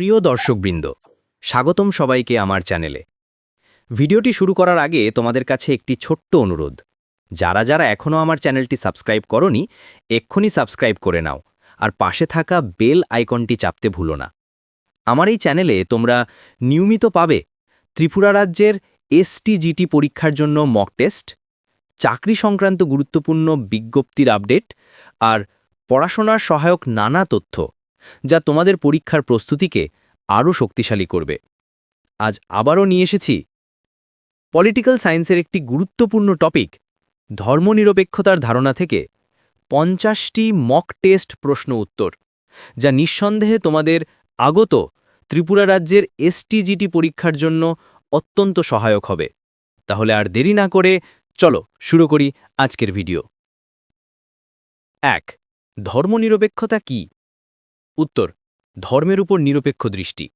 প্রিয় দর্শকবৃন্দ, স্বাগতম সবাইকে আমার চ্যানেলে। ভিডিওটি শুরু করার আগে তোমাদের কাছে একটি ছোট্ট অনুরোধ। যারা যারা এখনও আমার চ্যানেলটি সাবস্ক্রাইব করনি, এক্ষুনি সাবস্ক্রাইব করে নাও আর পাশে থাকা বেল আইকনটি চাপতে ভুলো না। আমার এই চ্যানেলে তোমরা নিয়মিত পাবে ত্রিপুরা রাজ্যের এসটিজিটি পরীক্ষার জন্য মক টেস্ট, চাকরি সংক্রান্ত গুরুত্বপূর্ণ বিজ্ঞপ্তির আপডেট আর পড়াশোনার সহায়ক নানা তথ্য। যা তোমাদের পরীক্ষার প্রস্তুতিকে আরও শক্তিশালী করবে। আজ আবারও নিয়ে এসেছি পলিটিক্যাল সায়েন্সের একটি গুরুত্বপূর্ণ টপিক, ধর্মনিরপেক্ষতার ধারণা থেকে পঞ্চাশটি মক টেস্ট প্রশ্ন উত্তর, যা নিঃসন্দেহে তোমাদের আগত ত্রিপুরা রাজ্যের এসটিজিটি পরীক্ষার জন্য অত্যন্ত সহায়ক হবে। তাহলে আর দেরি না করে চলো শুরু করি আজকের ভিডিও। এক, ধর্মনিরপেক্ষতা কি? উত্তর, ধর্মের উপর নিরপেক্ষ দৃষ্টি।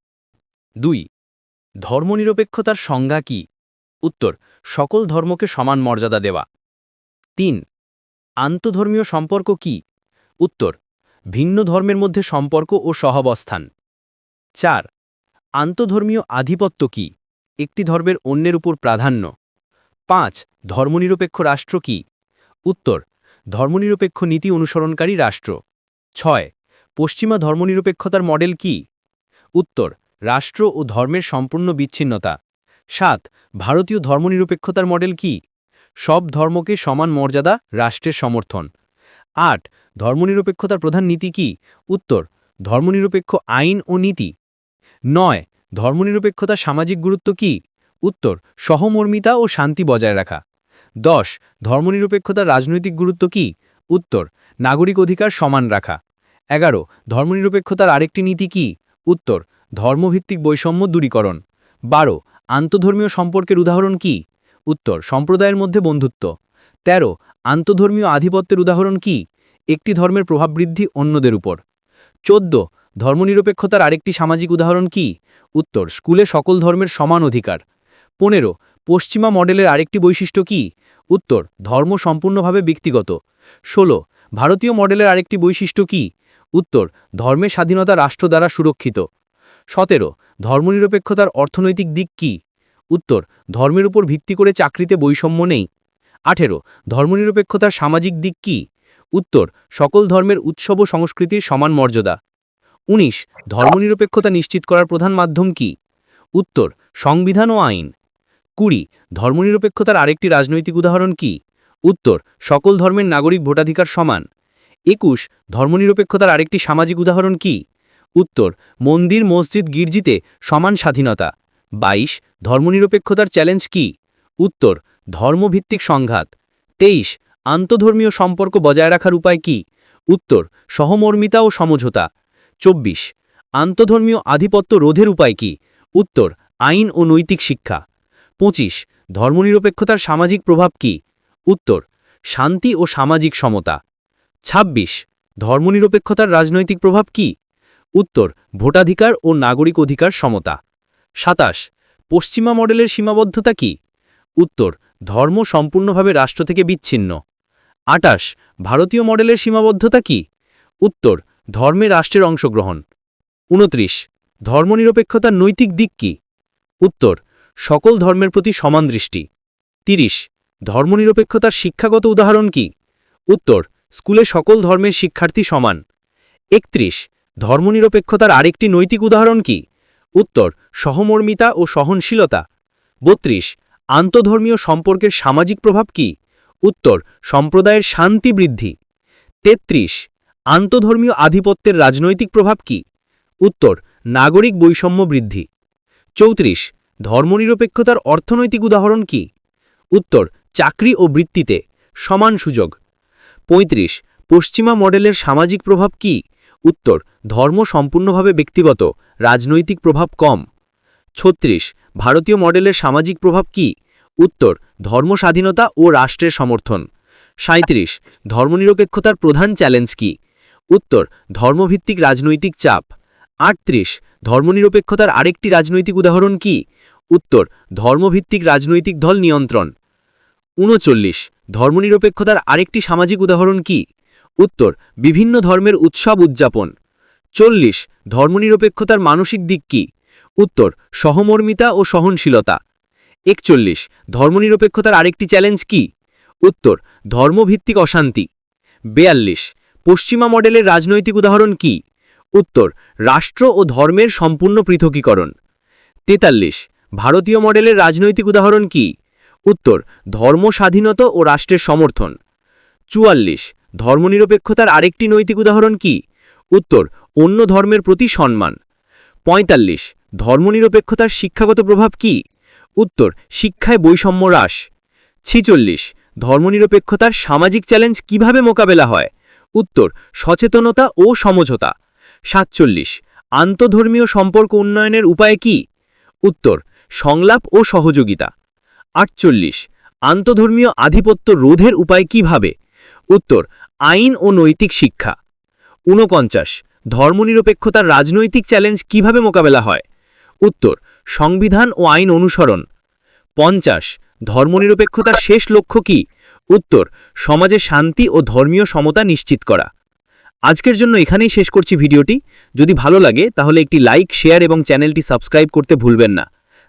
দুই, ধর্মনিরপেক্ষতার সংজ্ঞা কি? উত্তর, সকল ধর্মকে সমান মর্যাদা দেওয়া। তিন, আন্তধর্মীয় সম্পর্ক কি? উত্তর, ভিন্ন ধর্মের মধ্যে সম্পর্ক ও সহাবস্থান। চার, আন্তধর্মীয় আধিপত্য কি? একটি ধর্মের অন্যের উপর প্রাধান্য। পাঁচ, ধর্মনিরপেক্ষ রাষ্ট্র কি? উত্তর, ধর্মনিরপেক্ষ নীতি অনুসরণকারী রাষ্ট্র। ছয় পশ্চিমা ধর্মনিরপেক্ষতার মডেল কি? উত্তর, রাষ্ট্র ও ধর্মের সম্পূর্ণ বিচ্ছিন্নতা। সাত, ভারতীয় ধর্মনিরপেক্ষতার মডেল কি? সব ধর্মকে সমান মর্যাদা, রাষ্ট্রের সমর্থন। আট, ধর্মনিরপেক্ষতার প্রধান নীতি কি? উত্তর, ধর্মনিরপেক্ষ আইন ও নীতি। নয়, ধর্মনিরপেক্ষতা সামাজিক গুরুত্ব কি? উত্তর, সহমর্মিতা ও শান্তি বজায় রাখা। দশ, ধর্মনিরপেক্ষতার রাজনৈতিক গুরুত্ব কি? উত্তর, নাগরিক অধিকার সমান রাখা। এগারো, ধর্মনিরপেক্ষতার আরেকটি নীতি কি? উত্তর, ধর্মভিত্তিক বৈষম্য দূরীকরণ। বারো, আন্তধর্মীয় সম্পর্কের উদাহরণ কি? উত্তর, সম্প্রদায়ের মধ্যে বন্ধুত্ব। ১৩ আন্তধর্মীয় আধিপত্যের উদাহরণ কি? একটি ধর্মের প্রভাব বৃদ্ধি অন্যদের উপর। চোদ্দ, ধর্মনিরপেক্ষতার আরেকটি সামাজিক উদাহরণ কি? উত্তর, স্কুলে সকল ধর্মের সমান অধিকার। পনেরো, পশ্চিমা মডেলের আরেকটি বৈশিষ্ট্য কি? উত্তর, ধর্ম সম্পূর্ণভাবে ব্যক্তিগত। ১৬ ভারতীয় মডেলের আরেকটি বৈশিষ্ট্য কি? উত্তর, ধর্মের স্বাধীনতা রাষ্ট্র দ্বারা সুরক্ষিত। সতেরো, ধর্মনিরপেক্ষতার অর্থনৈতিক দিক কি? উত্তর, ধর্মের উপর ভিত্তি করে চাকরিতে বৈষম্য নেই। আঠেরো, ধর্মনিরপেক্ষতার সামাজিক দিক কি? উত্তর, সকল ধর্মের উৎসব ও সংস্কৃতির সমান মর্যাদা। ১৯ ধর্মনিরপেক্ষতা নিশ্চিত করার প্রধান মাধ্যম কি? উত্তর, সংবিধান ও আইন। কুড়ি, ধর্মনিরপেক্ষতার আরেকটি রাজনৈতিক উদাহরণ কি? উত্তর, সকল ধর্মের নাগরিক ভোটাধিকার সমান। একুশ, ধর্মনিরপেক্ষতার আরেকটি সামাজিক উদাহরণ কি? উত্তর, মন্দির, মসজিদ, গির্জিতে সমান স্বাধীনতা। ২২ ধর্মনিরপেক্ষতার চ্যালেঞ্জ কি? উত্তর, ধর্মভিত্তিক সংঘাত। তেইশ, আন্তধর্মীয় সম্পর্ক বজায় রাখার উপায় কি? উত্তর, সহমর্মিতা ও সমঝোতা। চব্বিশ, আন্তধর্মীয় আধিপত্য রোধের উপায় কি? উত্তর, আইন ও নৈতিক শিক্ষা। পঁচিশ, ধর্মনিরপেক্ষতার সামাজিক প্রভাব কি? উত্তর, শান্তি ও সামাজিক সমতা। ২৬ ধর্মনিরপেক্ষতার রাজনৈতিক প্রভাব কি? উত্তর, ভোটাধিকার ও নাগরিক অধিকার সমতা। সাতাশ, পশ্চিমা মডেলের সীমাবদ্ধতা কি? উত্তর, ধর্ম সম্পূর্ণভাবে রাষ্ট্র থেকে বিচ্ছিন্ন। আটাশ, ভারতীয় মডেলের সীমাবদ্ধতা কি? উত্তর, ধর্মে রাষ্ট্রের অংশগ্রহণ। উনত্রিশ, ধর্মনিরপেক্ষতার নৈতিক দিক কি? উত্তর, সকল ধর্মের প্রতি সমান দৃষ্টি। তিরিশ, ধর্মনিরপেক্ষতার শিক্ষাগত উদাহরণ কি? উত্তর স্কুলে সকল ধর্মের শিক্ষার্থী সমান। একত্রিশ, ধর্মনিরপেক্ষতার আরেকটি নৈতিক উদাহরণ কি? উত্তর, সহমর্মিতা ও সহনশীলতা। বত্রিশ, আন্তধর্মীয় সম্পর্কের সামাজিক প্রভাব কি? উত্তর, সম্প্রদায়ের শান্তি বৃদ্ধি। তেত্রিশ, আন্তধর্মীয় আধিপত্যের রাজনৈতিক প্রভাব কি? উত্তর, নাগরিক বৈষম্য বৃদ্ধি। চৌত্রিশ, ধর্মনিরপেক্ষতার অর্থনৈতিক উদাহরণ কি? উত্তর, চাকরি ও বৃত্তিতে সমান সুযোগ। ৩৫ পশ্চিমা মডেলের সামাজিক প্রভাব কি? উত্তর, ধর্ম সম্পূর্ণভাবে ব্যক্তিগত, রাজনৈতিক প্রভাব কম। ছত্রিশ, ভারতীয় মডেলের সামাজিক প্রভাব কি? উত্তর, ধর্ম স্বাধীনতা ও রাষ্ট্রের সমর্থন। সাঁত্রিশ ধর্মনিরপেক্ষতার প্রধান চ্যালেঞ্জ কি? উত্তর, ধর্মভিত্তিক রাজনৈতিক চাপ। আটত্রিশ, ধর্মনিরপেক্ষতার আরেকটি রাজনৈতিক উদাহরণ কি? উত্তর, ধর্মভিত্তিক রাজনৈতিক দল নিয়ন্ত্রণ। উনচল্লিশ ধর্মনিরপেক্ষতার আরেকটি সামাজিক উদাহরণ কি? উত্তর, বিভিন্ন ধর্মের উৎসব উদযাপন। চল্লিশ, ধর্মনিরপেক্ষতার মানসিক দিক কি? উত্তর, সহমর্মিতা ও সহনশীলতা। একচল্লিশ, ধর্মনিরপেক্ষতার আরেকটি চ্যালেঞ্জ কি? উত্তর, ধর্মভিত্তিক অশান্তি। বেয়াল্লিশ, পশ্চিমা মডেলের রাজনৈতিক উদাহরণ কি? উত্তর, রাষ্ট্র ও ধর্মের সম্পূর্ণ পৃথকীকরণ। তেতাল্লিশ, ভারতীয় মডেলের রাজনৈতিক উদাহরণ কি? উত্তর ধর্ম স্বাধীনতা ও রাষ্ট্রের সমর্থন। চুয়াল্লিশ, ধর্মনিরপেক্ষতার আরেকটি নৈতিক উদাহরণ কি? উত্তর, অন্য ধর্মের প্রতি সম্মান। পঁয়তাল্লিশ, ধর্মনিরপেক্ষতার শিক্ষাগত প্রভাব কি? উত্তর, শিক্ষায় বৈষম্য হ্রাস। ছিচল্লিশ, ধর্মনিরপেক্ষতার সামাজিক চ্যালেঞ্জ কীভাবে মোকাবেলা হয়? উত্তর, সচেতনতা ও সমঝোতা। সাতচল্লিশ, আন্তধর্মীয় সম্পর্ক উন্নয়নের উপায় কি? উত্তর, সংলাপ ও সহযোগিতা। আটচল্লিশ, আন্তধর্মীয় আধিপত্য রোধের উপায় কীভাবে? উত্তর, আইন ও নৈতিক শিক্ষা। ঊনপঞ্চাশ, ধর্মনিরপেক্ষতার রাজনৈতিক চ্যালেঞ্জ কীভাবে মোকাবেলা হয়? উত্তর, সংবিধান ও আইন অনুসরণ। পঞ্চাশ, ধর্মনিরপেক্ষতার শেষ লক্ষ্য কি? উত্তর, সমাজে শান্তি ও ধর্মীয় সমতা নিশ্চিত করা। আজকের জন্য এখানেই শেষ করছি ভিডিওটি। যদি ভালো লাগে, তাহলে একটি লাইক, শেয়ার এবং চ্যানেলটি সাবস্ক্রাইব করতে ভুলবেন না।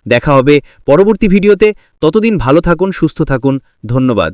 দেখা হবে পরবর্তী ভিডিওতে। ততদিন ভালো থাকুন সুস্থ থাকুন। ধন্যবাদ।